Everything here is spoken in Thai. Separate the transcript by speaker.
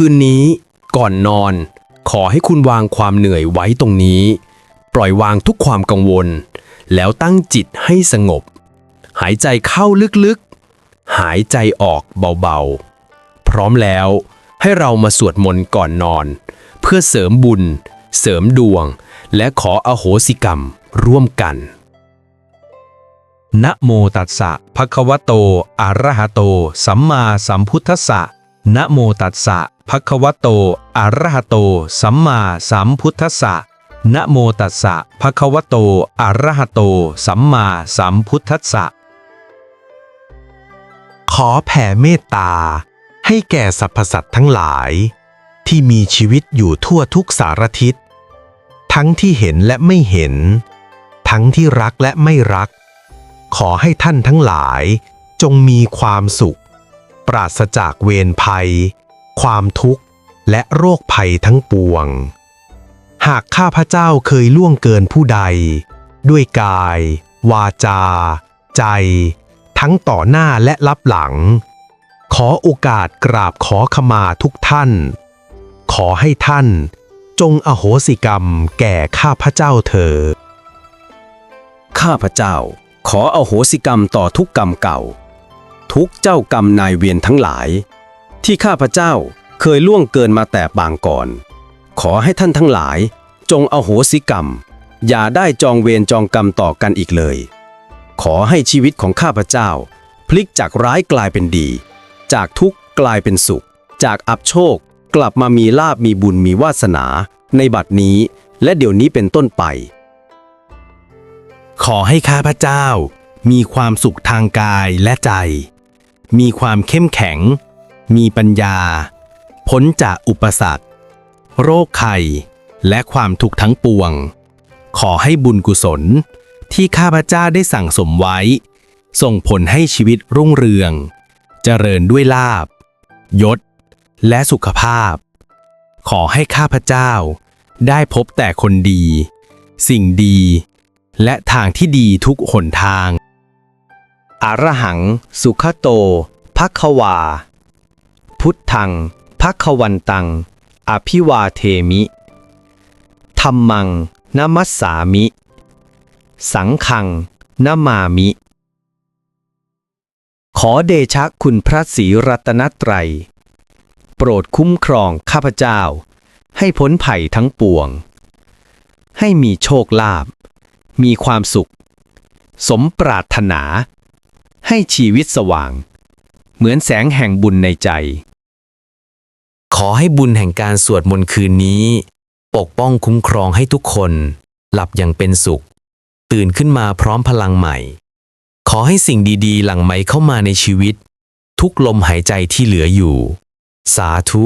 Speaker 1: คืนนี้ก่อนนอน ขอให้คุณวางความเหนื่อยไว้ตรงนี้ ปล่อยวางทุกความกังวล แล้วตั้งจิตให้สงบ หายใจเข้าลึกๆ หายใจออกเบาๆ พร้อมแล้วให้เรามาสวดมนต์ก่อนนอน เพื่อเสริมบุญ เสริมดวง และขออโหสิกรรมร่วมกัน
Speaker 2: นะโมตัสสะภะคะวะโต อะระหะโต สัมมาสัมพุทธัสสะ นะโมตัสสะภะคะวะโต อะระหะโต สัมมาสัมพุทธัสสะนะโมตัสสะภะคะวะโต อะระหะโต สัมมาสัมพุทธัสสะ ขอแผ่เมตตา ให้แก่สรรพสัตว์ทั้งหลาย ที่มีชีวิตอยู่ทั่วทุกสารทิศ ทั้งที่เห็นและไม่เห็น ทั้งที่รักและไม่รัก ขอให้ท่านทั้งหลายจงมีความสุข ปราศจากเวรภัย ความทุกข์ และโรคภัยทั้งปวง หากข้าพเจ้าเคยล่วงเกินผู้ใด ด้วยกาย วาจา ใจ ทั้งต่อหน้าและรับหลัง ขอโอกาสกราบขอขมาทุกท่าน ขอให้ท่านจงอโหสิกรรมแก่ข้าพเจ้าเถิด
Speaker 1: ข้าพเจ้าขออโหสิกรรมต่อทุกกรรมเก่า ทุกเจ้ากรรมนายเวียนทั้งหลาย ที่ข้าพเจ้าเคยล่วงเกินมาแต่บางก่อน ขอให้ท่านทั้งหลาย จงอโหสิกรรม อย่าได้จองเวรจองกรรมต่อกันอีกเลย ขอให้ชีวิตของข้าพเจ้า พลิกจากร้ายกลายเป็นดี จากทุกข์กลายเป็นสุข จากอับโชคกลับมามีลาบมีบุญมีวาสนา ในบัดนี้และเดี๋ยวนี้เป็นต้นไป
Speaker 2: ขอให้ข้าพเจ้ามีความสุขทางกายและใจ มีความเข้มแข็ง มีปัญญา พ้นจากอุปสรรค โรคไข้และความทุกข์ทั้งปวง ขอให้บุญกุศลที่ข้าพเจ้าได้สั่งสมไว้ ส่งผลให้ชีวิตรุ่งเรือง เจริญด้วยลาบ ยศ และสุขภาพ ขอให้ข้าพเจ้าได้พบแต่คนดี สิ่งดี และทางที่ดีทุกหนทาง
Speaker 1: อรหัง สุขโตภัควา พุทธังภัควันตัง อภิวาเทมิธรรมังนามัสสามิ สังฆังนามามิ ขอเดชะคุณพระศรีรัตนตรัย โปรดคุ้มครองข้าพเจ้า ให้พ้นภัยทั้งปวง ให้มีโชคลาภมีความสุข สมปรารถนา ให้ชีวิตสว่าง เหมือนแสงแห่งบุญในใจ ขอให้บุญแห่งการสวดมนต์คืนนี้ ปกป้องคุ้มครองให้ทุกคน หลับอย่างเป็นสุข ตื่นขึ้นมาพร้อมพลังใหม่ ขอให้สิ่งดีๆ หลั่งไหลเข้ามาในชีวิต ทุกลมหายใจที่เหลืออยู่ สาธุ